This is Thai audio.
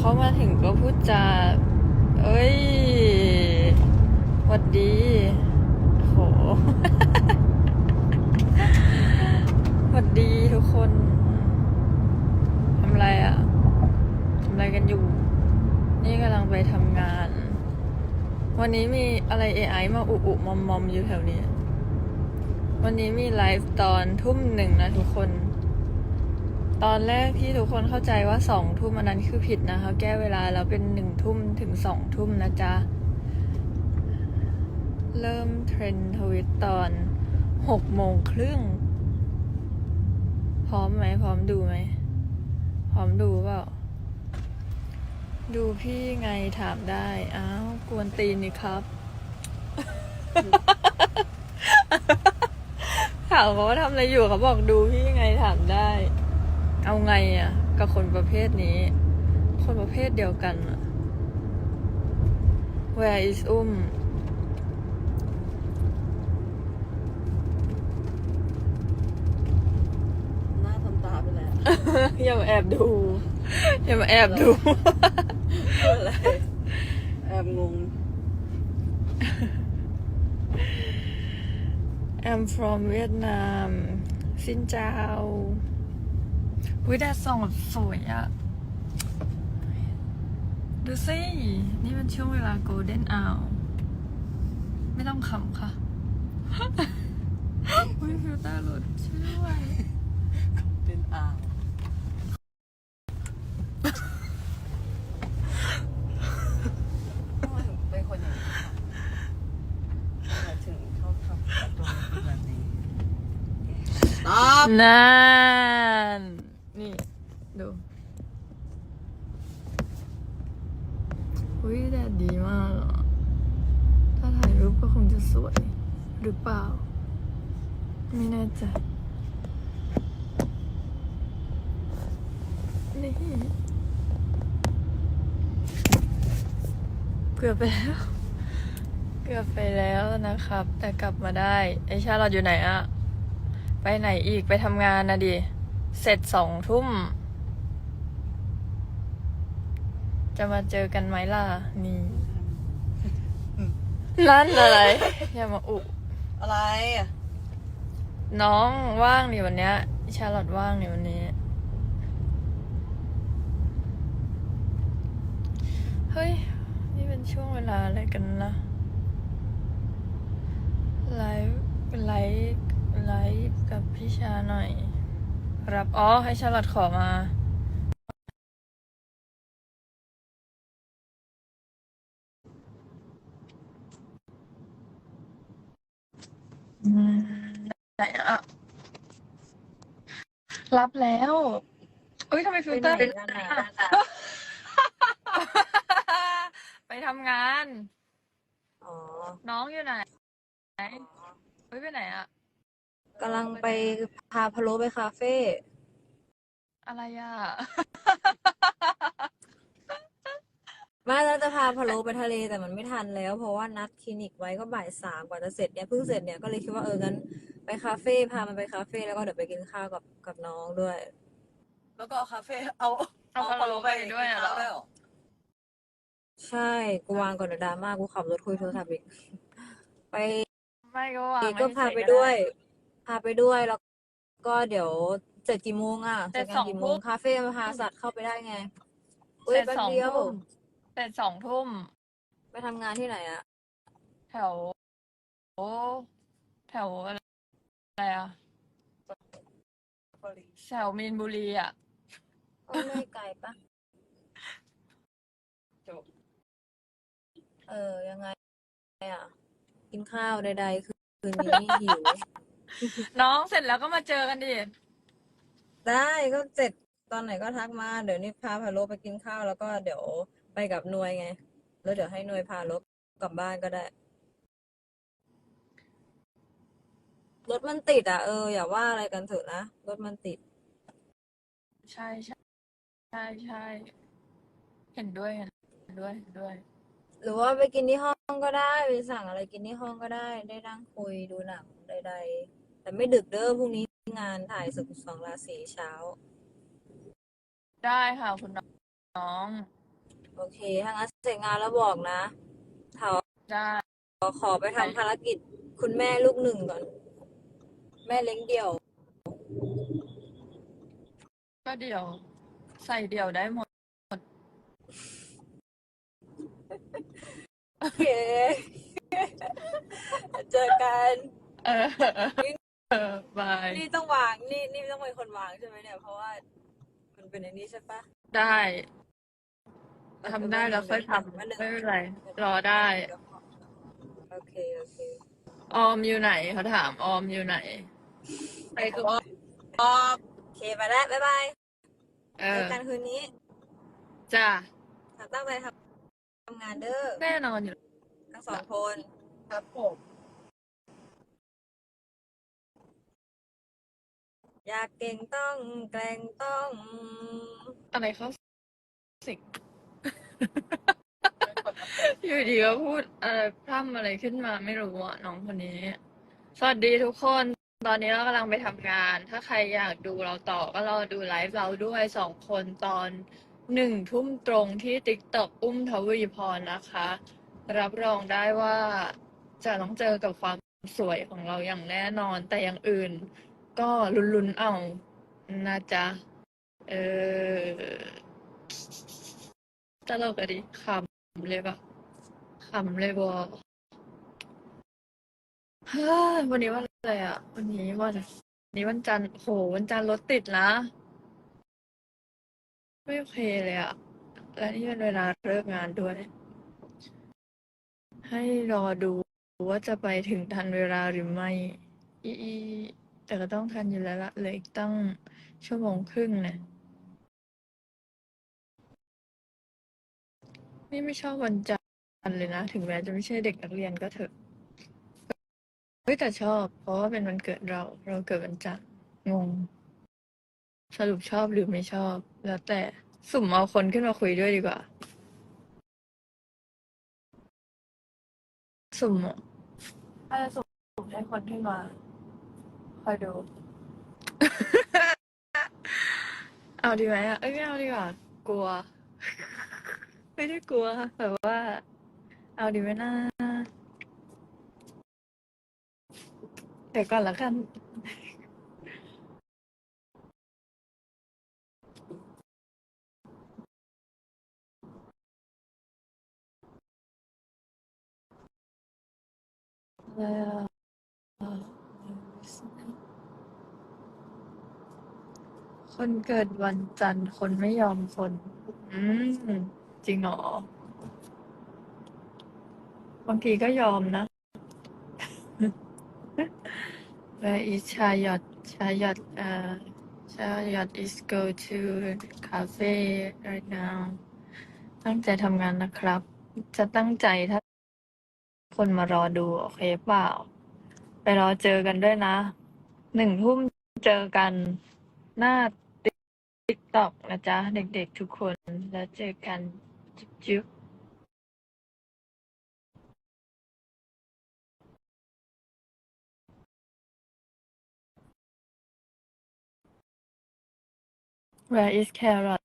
เขามาถึงก็พูดจาเอ้ยหวัดดี โหหวัดดีทุกคนทำไรอะ่ะทำไรกันอยู่ นี่กำลังไปทำงาน วันนี้มีอะไร AI มาอุอุมอมมอมอยู่แถวนี้ วันนี้มีไลฟ์ตอนทุ่มหนึ่งนะทุกคน ตอนแรกที่ทุกคนเข้าใจว่าสองทุ่มอันนั้นคือผิดนะคะ แก้เวลาแล้วเป็นหนึ่งทุ่มถึงสองทุ่มนะจ๊ะ เริ่มเทรนทวิตตอนหกโมงครึ่ง พร้อมไหม พร้อมดูไหม พร้อมดูเปล่า ดูพี่ไงถามได้ อ้าว กวนตีนนี่ครับ ถามว่าทำอะไรอยู่เขาบอกดูพี่ไงถามได้ เอาไงอะ กับคนประเภทนี้ คนประเภทเดียวกันอะ Where is อุ้มหน้าทำตาไปแล้วอย่ามาแอบดูอย่ามาแอบดูอะไรแอบงง I'm from Vietnam สินเจ้า วิดาส่องแบบสวยอะดูสิ นี่มันช่วงเวลา Golden Hour ไม่ต้องขำค่ะอุ้ยฟิลเตอร์หลุดช่วยด้วยเป็นอ่าวทำไมถึงเป็นคนอย่างนี้ค่ะทำไมถึงชอบทำตัวเป็นแบบนี้ตอบนั่นนี่ ดู อุ้ยแดดดีมากอะถ้าถ่ายรูปก็คงจะสวย หรือเปล่า ไม่แน่ใจ นี่ เกือบไปแล้ว เกือบไปแล้วนะครับ แต่กลับมาได้ ไอชาลอดอยู่ไหนอะ ไปไหนอีกไปทำงานนะดิ เสร็จสองทุ่ม จะมาเจอกันไหมล่ะ นี่นั่นอะไร อย่ามาอุ อะไรอะน้องว่างนี่วันเนี้ยชาลอตว่างนี่วันนี้ เฮ้ย นี่เป็นช่วงเวลาอะไรกันนะไลฟ์ไลฟ์ไลฟ์กับพี่ชาหน่อย รับ อ๋อ ให้ชาลอตขอมา อืมไหนอะรับแล้วเอ้ยทำไมฟิลเตอร์ไปไหนกันอะไปทำงาน อ๋อน้องอยู่ไหนเฮ้ยไปไหนอะกำลังไปพาพะโล้ไปคาเฟ่อะไรอะ ไม่แล้วจะพาพะโล้ไปทะเลแต่มันไม่ทันแล้ว เพราะว่านัดคลินิกไว้ก็บ่ายสามกว่าจะเสร็จเนี่ยเพิ่งเสร็จเนี่ยก็เลยคิดว่าเอองั้นไปคาเฟ่พามันไปคาเฟ่แล้วก็เดี๋ยวไปกินข้าวกับกับน้องด้วย แล้วก็เอาคาเฟ่เอาเอาพะโล้ไปด้วยเหรอ กินข้าได้เหรอใช่กูวางก่อนเดี๋ยวดราม่ากูขับรถคุยโทรศัพท์อีกไป ไม่ก็ว่าก็พาไปด้วย พาไปด้วยแล้วก็เดี๋ยวเสร็จกี่โมงอะเสร็จกัสองกี่โมทุ่งมคาเฟ่มาพาสัตว์เข้าไปได้ไงเสอุ้ยร็จแป๊บสองเดียว ทุ่ม เสร็จสองทุ่มไปทำงานที่ไหนอะแถวโอ้แถวอะไรอะแถวมีนบุรีอะก็ไม่ไกลปะจบเออ ยังไงอะกินข้าวใดๆ คือคืนนี้หิว น้องเสร็จแล้วก็มาเจอกันดิ ได้ก็เสร็จตอนไหนก็ทักมา เดี๋ยวนี้พาพาโลไปกินข้าวแล้วก็เดี๋ยว ไปกับหนวยไง แล้วเดี๋ยวให้หนวยพาโลกลับบ้านก็ได้ รถมันติดอะเอออย่าว่าอะไรกันเถอะนะ รถมันติด ใช่ใช่ใช่ใช่เห็นด้วยเห็นด้วยเห็นด้วย หรือว่าไปกินที่ห้องก็ได้ไปสั่งอะไรกินที่ห้องก็ได้ ได้นั่งคุยดูหนังใดๆแต่ไม่ดึกเด้อพรุ่งนี้งานถ่ายสุขสองราศีเช้า ได้ค่ะคุณน้อง โอเค ถ้างั้นเสร็จงานแล้วบอกนะเถาได้ขอขอไปทำภารกิจคุณแม่ลูกหนึ่งก่อน แม่เลี้ยงเดี่ยว ก็เดี่ยว ใส่เดี่ยวได้หมดโอเค เจอกันเออเออบายนี่ต้องวาง นี่นี่ต้องเป็นคนวางใช่ไหมเนี่ย เพราะว่า มันเป็นอันนี้ใช่ปะได้ ทำได้แล้วค่อยทำไม่ไม่เป็นเป็นไรไร รอได้ โอเคโอเคออมอยู่ไหนเขาถามออมอยู่ไหน ไปกับออมโอเคไปแล้วบ๊ายบายเอเจออกันคืนนี้จ้าตั้งใจทำทำงานเด้อแน่นอนอยู่ทั้งสองคนครับผมอยากเก่งต้องแกล้งต้อง อะไรเขาสิง อยู่ดีก็พูดอะไรพร่ำอะไรขึ้นมาไม่รู้อะน้องคนนี้ สวัสดีทุกคน ตอนนี้เรากำลังไปทำงาน ถ้าใครอยากดูเราต่อก็รอดูไลฟ์เราด้วยสองคนตอนหนึ่งทุ่มตรงที่ TikTok อุ้มทวีพรนะคะ รับรองได้ว่าจะต้องเจอกับความสวยของเราอย่างแน่นอน แต่อย่างอื่น ก็ลุ้นๆเอานะจ๊ะเออ ตลกอะดิขำเลยปะขำเลยบอเฮ้ยวันนี้วันอะไรอะ วันนี้วันนี้วันจันทร์โหวันจันทร์รถติดนะ ไม่โอเคเลยอะ และนี่เป็นเวลาเลิกงานด้วย ให้รอดูว่าจะไปถึงทันเวลาหรือไม่ อีแต่ก็ต้องทันอยู่แล้วละเลืออีกตั้งชั่วโมงครึ่งนะ นี่ไม่ชอบวันจันทร์เลยนะ ถึงแม้จะไม่ใช่เด็กนักเรียนก็เถอะ เฮ้ยแต่ชอบ เพราะว่าเป็นวันเกิดเรา เราเกิดวันจันทร์งง สรุปชอบหรือไม่ชอบ แล้วแต่สุ่มเอาคนขึ้นมาคุยด้วยดีกว่า สุ่มอะถ้าจะสุ่มให้คนขึ้นมา คอยดู เอาดีไหมอะ เอ้ยไม่เอาดีกว่า กลัว ไม่ได้กลัวแบบว่า เอาดีไหมนะเดี๋ยวก่อนละกันคนเกิดวันจันทร์คนไม่ยอมคน อืม จริงหรอบางทีก็ยอมนะ Where is Chayot Chayot uh Chayot is go to cafe right now ตั้งใจทำงานนะครับ จะตั้งใจถ้า คนมารอดู โอเคเปล่า ไปรอเจอกันด้วยนะ หนึ่งทุ่มเจอกัน หน้าติ๊กต็อกนะจ๊ะ เด็กๆทุกคนแล้วเจอกัน จุ๊บๆ Where is Carrot